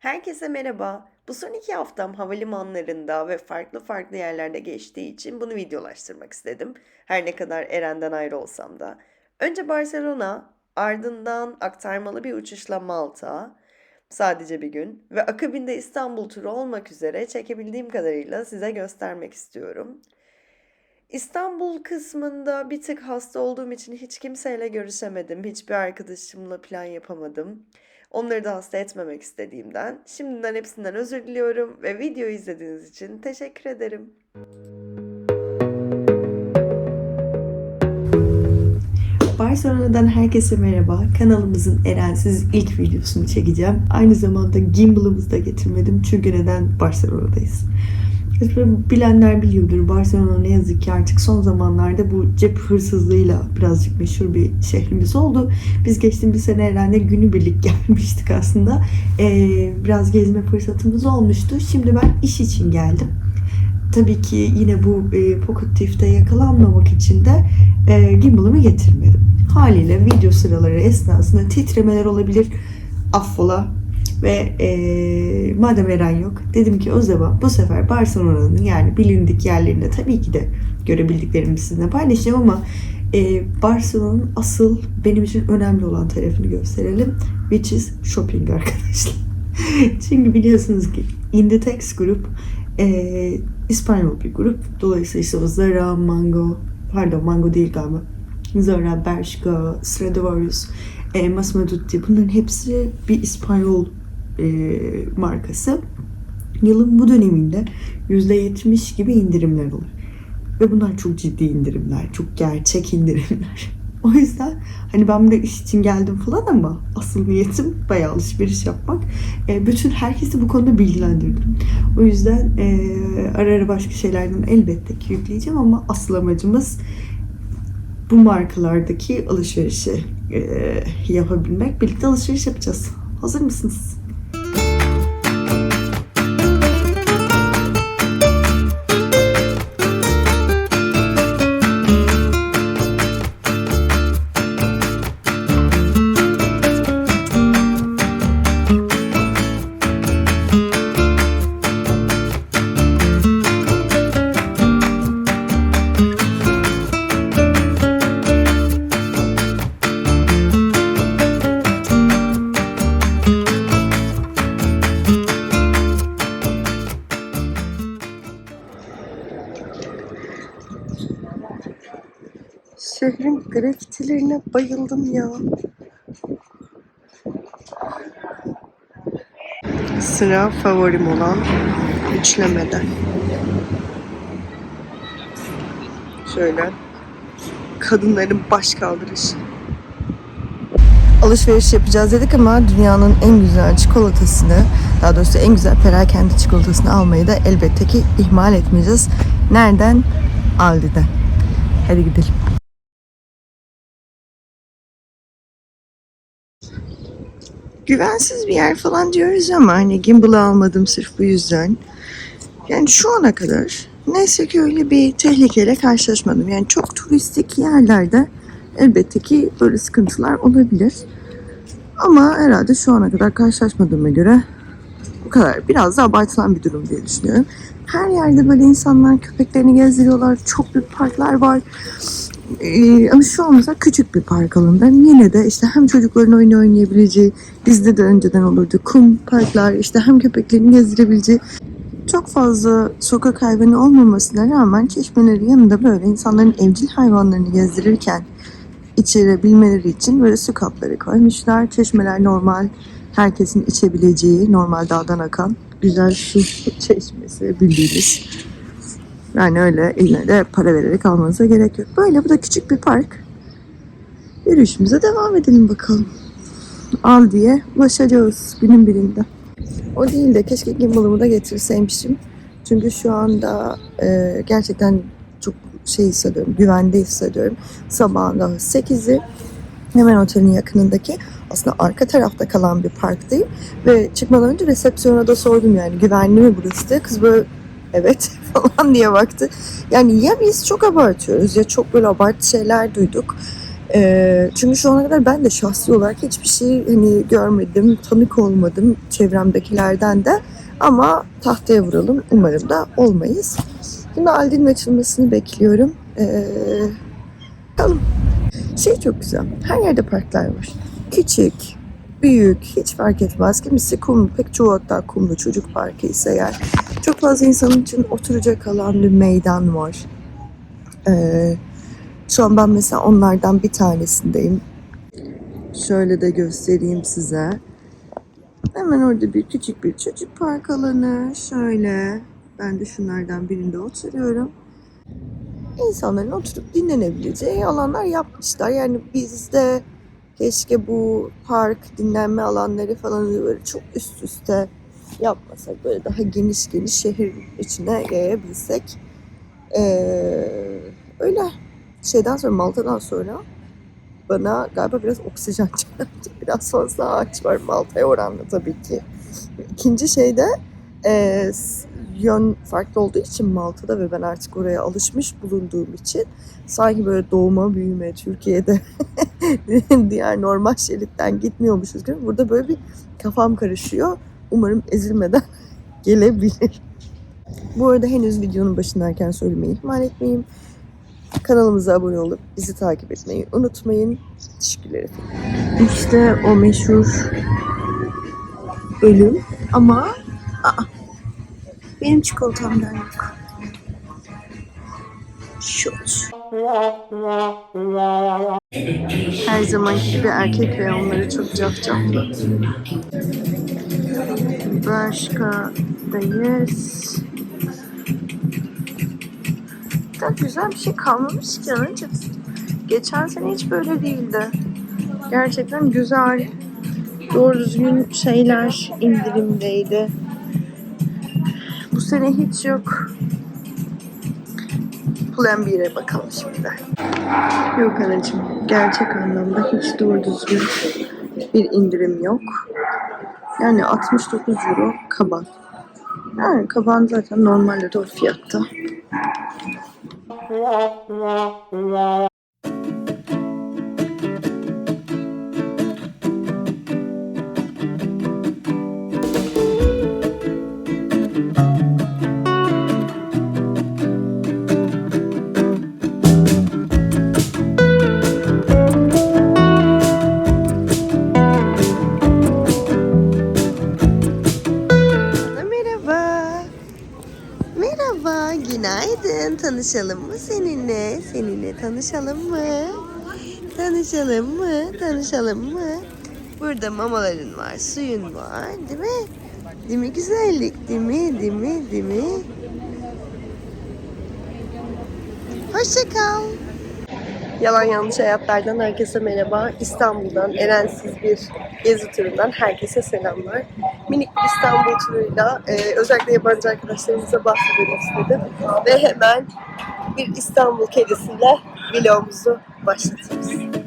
Herkese merhaba. Bu son iki haftam havalimanlarında ve farklı farklı yerlerde geçtiği için bunu videolaştırmak istedim. Her ne kadar Eren'den ayrı olsam da. Önce Barcelona, ardından aktarmalı bir uçuşla Malta, sadece bir gün ve akabinde İstanbul turu olmak üzere çekebildiğim kadarıyla size göstermek istiyorum. İstanbul kısmında bir tık hasta olduğum için hiç kimseyle görüşemedim. Hiçbir arkadaşımla plan yapamadım. Onları da hasta etmemek istediğimden. Şimdiden hepsinden özür diliyorum ve videoyu izlediğiniz için teşekkür ederim. Barcelona'dan herkese merhaba. Kanalımızın Erensiz ilk videosunu çekeceğim. Aynı zamanda gimbal'ımızı da getirmedim çünkü neden Barcelona'dayız. Bilenler biliyordur. Barcelona ne yazık ki artık son zamanlarda bu cep hırsızlığıyla birazcık meşhur bir şehrimiz oldu. Biz geçtiğimiz sene herhalde günübirlik gelmiştik aslında. Ee, biraz gezme fırsatımız olmuştu. Şimdi ben iş için geldim. Tabii ki yine bu e, Pocket Thief'te yakalanmamak için de e, gimbal'ımı getirmedim. Haliyle video sıraları esnasında titremeler olabilir. Affola. Ve e, madem Eren yok dedim ki o zaman bu sefer Barcelona'nın yani bilindik yerlerinde tabii ki de görebildiklerimi sizinle paylaşacağım ama e, Barcelona'nın asıl benim için önemli olan tarafını gösterelim. Which is shopping arkadaşlar. Çünkü biliyorsunuz ki Inditex Group e, İspanyol bir grup. Dolayısıyla işte Zara, Mango, pardon Mango değil galiba. Zara, Bershka, Stradivarius, e, Massimo bunların hepsi bir İspanyol e, markası. Yılın bu döneminde %70 gibi indirimler olur. Ve bunlar çok ciddi indirimler, çok gerçek indirimler. O yüzden hani ben buraya iş için geldim falan ama asıl niyetim bayağı alışveriş yapmak. E, bütün herkesi bu konuda bilgilendirdim. O yüzden e, ara ara başka şeylerden elbette ki yükleyeceğim ama asıl amacımız bu markalardaki alışverişi e, yapabilmek. Birlikte alışveriş yapacağız. Hazır mısınız? Şehrin grafitilerine bayıldım ya. Sıra favorim olan üçlemede. Şöyle. Kadınların baş kaldırışı. Alışveriş yapacağız dedik ama dünyanın en güzel çikolatasını, daha doğrusu en güzel perakende çikolatasını almayı da elbette ki ihmal etmeyeceğiz. Nereden? Aldi'den. Hadi gidelim. Güvensiz bir yer falan diyoruz ama hani gimbal'ı almadım sırf bu yüzden. Yani şu ana kadar neyse ki öyle bir tehlikeyle karşılaşmadım. Yani çok turistik yerlerde elbette ki böyle sıkıntılar olabilir. Ama herhalde şu ana kadar karşılaşmadığıma göre bu kadar. Biraz da abartılan bir durum diye düşünüyorum. Her yerde böyle insanlar köpeklerini gezdiriyorlar. Çok büyük parklar var. Ee, ama şu an mesela küçük bir park alanında. Yine de işte hem çocukların oyun oynayabileceği, bizde de önceden olurdu kum parklar, işte hem köpeklerini gezdirebileceği çok fazla sokak hayvanı olmamasına rağmen çeşmelerin yanında böyle insanların evcil hayvanlarını gezdirirken içirebilmeleri için böyle su kapları koymuşlar. Çeşmeler normal, herkesin içebileceği, normal dağdan akan güzel su çeşmesi bildiğiniz. Yani öyle eline de para vererek almanıza gerek yok. Böyle bu da küçük bir park. Yürüyüşümüze devam edelim bakalım. Al diye ulaşacağız günün birinde. O değil de keşke gimbal'ımı da getirseymişim. Çünkü şu anda e, gerçekten çok şey hissediyorum, güvende hissediyorum. Sabahın daha 8'i hemen otelin yakınındaki aslında arka tarafta kalan bir parktayım. Ve çıkmadan önce resepsiyona da sordum yani güvenli mi burası diye. Kız böyle evet falan diye baktı. Yani ya biz çok abartıyoruz ya çok böyle abartı şeyler duyduk. Ee, çünkü şu ana kadar ben de şahsi olarak hiçbir şey hani görmedim, tanık olmadım çevremdekilerden de. Ama tahtaya vuralım. Umarım da olmayız. Şimdi Aldin'in açılmasını bekliyorum. Ee. Şey çok güzel. Her yerde parklar var. Küçük, büyük, hiç fark etmez. Kimisi kum, pek çoğu hatta kumlu çocuk parkı ise eğer. Fazla insanın için oturacak alan bir meydan var. Ee, şu an ben mesela onlardan bir tanesindeyim. Şöyle de göstereyim size. Hemen orada bir küçük bir çocuk park alanı. Şöyle. Ben de şunlardan birinde oturuyorum. İnsanların oturup dinlenebileceği alanlar yapmışlar. Yani bizde keşke bu park, dinlenme alanları falan böyle çok üst üste yapmasak. Böyle daha geniş geniş şehir içine yayabilsek. Ee, öyle şeyden sonra Malta'dan sonra bana galiba biraz oksijen çarptı. Biraz fazla ağaç var Malta'ya oranla tabii ki. İkinci şey de e, yön farklı olduğu için Malta'da ve ben artık oraya alışmış bulunduğum için sanki böyle doğma büyüme Türkiye'de diğer normal şeritten gitmiyormuşuz gibi burada böyle bir kafam karışıyor. Umarım ezilmeden gelebilir. Bu arada henüz videonun başındayken söylemeyi ihmal etmeyin. Kanalımıza abone olup bizi takip etmeyi unutmayın. Teşekkürler efendim. İşte o meşhur bölüm ama aa, benim çikolatamdan yok. Şu. Her zamanki gibi erkek ve onları çok cafcaflı. Başka'dayız. Da güzel bir şey kalmamış ki anacığım. Geçen sene hiç böyle değildi. Gerçekten güzel, doğru düzgün şeyler indirimdeydi. Bu sene hiç yok. Plan 1'e bakalım şimdi. Yok anacığım. Gerçek anlamda hiç doğru düzgün bir indirim yok. Yani 69 euro kaban. Yani kaban zaten normalde de o fiyatta. Tanışalım mı seninle? Seninle tanışalım mı? Tanışalım mı? Tanışalım mı? Burada mamaların var, suyun var, değil mi? Değil mi güzellik? Değil mi? Değil mi? Değil mi? Hoşça kal. Yalan yanlış hayatlardan herkese merhaba. İstanbul'dan Erensiz bir gezi turundan herkese selamlar. Minik bir İstanbul turuyla e, özellikle yabancı arkadaşlarımıza bahsetmek istedim. Ve hemen bir İstanbul kedisiyle vlogumuzu başlatıyoruz.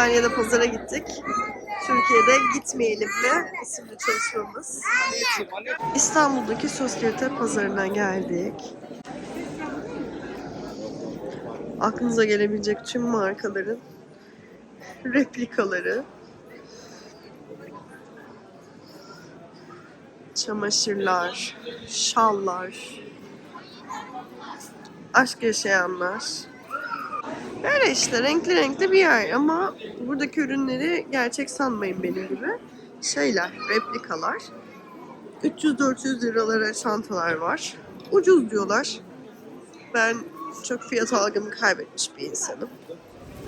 İtalya'da pazara gittik. Türkiye'de gitmeyelim mi? isimli çalışmamız. İstanbul'daki Sosyete pazarına geldik. Aklınıza gelebilecek tüm markaların replikaları. Çamaşırlar, şallar, aşk yaşayanlar. Öyle işte renkli renkli bir yer ama buradaki ürünleri gerçek sanmayın benim gibi. Şeyler, replikalar. 300-400 liralara çantalar var. Ucuz diyorlar. Ben çok fiyat algımı kaybetmiş bir insanım.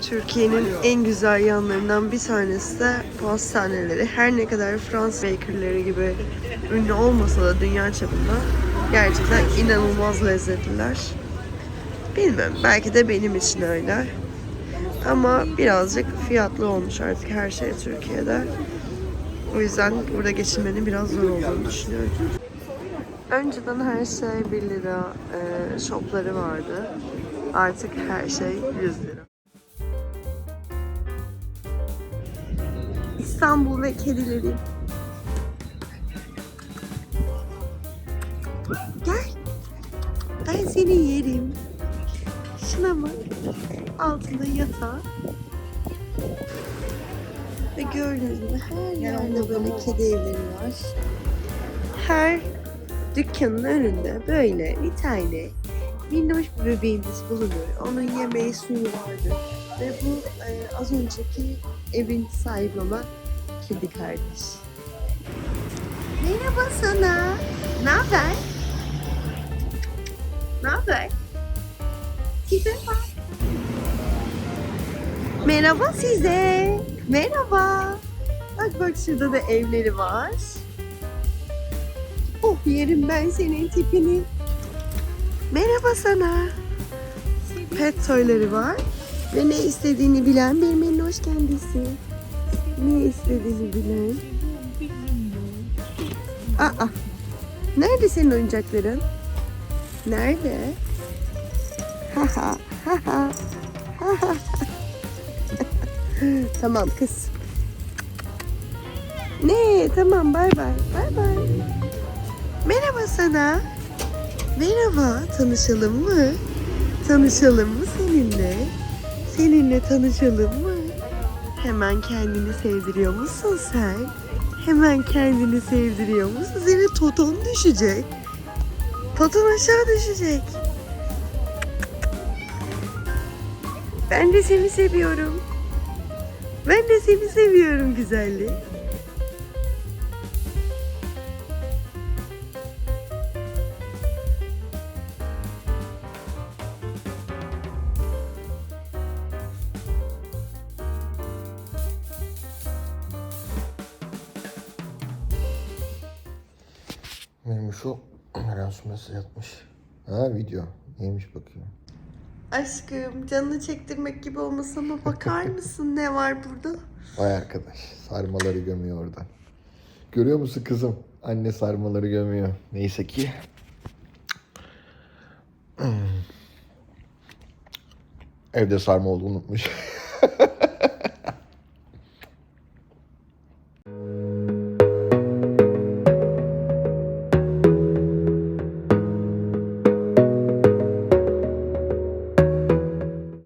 Türkiye'nin en güzel yanlarından bir tanesi de pastaneleri. Her ne kadar Fransız bakerleri gibi ünlü olmasa da dünya çapında gerçekten inanılmaz lezzetliler. Bilmem belki de benim için öyle. Ama birazcık fiyatlı olmuş artık her şey Türkiye'de. O yüzden burada geçinmenin biraz zor olduğunu düşünüyorum. Önceden her şey 1 lira e, shopları vardı. Artık her şey 100 lira. İstanbul ve kedileri. Gel. Ben seni yerim. Şuna bak. Altında yatağı. Ve gördüğünüz gibi her yerde böyle kedi evleri var. Her dükkanın önünde böyle bir tane minnoş bir bebeğimiz bulunur. Onun yemeği suyu vardır. Ve bu e, az önceki evin sahibi olan kedi kardeş. Merhaba sana. Ne haber? Ne haber? Tipe bak. Merhaba size. Merhaba. Bak bak şurada da evleri var. Oh yerim ben senin tipini. Merhaba sana. Pet toyları var. Ve ne istediğini bilen bir minnoş kendisi. Ne istediğini bilen. Aa. Nerede senin oyuncakların? Nerede? Ha ha ha ha. Ha ha. tamam kız. Ne? Tamam bay bay. Bay bay. Merhaba sana. Merhaba. Tanışalım mı? Tanışalım mı seninle? Seninle tanışalım mı? Hemen kendini sevdiriyor musun sen? Hemen kendini sevdiriyor musun? Senin toton düşecek. Toton aşağı düşecek. Ben de seni seviyorum. Ben de seni seviyorum güzelliği. Benim şu Erasmus mesaj atmış. Ha video. Neymiş bakayım. Aşkım canını çektirmek gibi olmasa ama bakar mısın ne var burada? Vay arkadaş. Sarmaları gömüyor oradan. Görüyor musun kızım? Anne sarmaları gömüyor. Neyse ki. Evde sarma olduğunu unutmuş.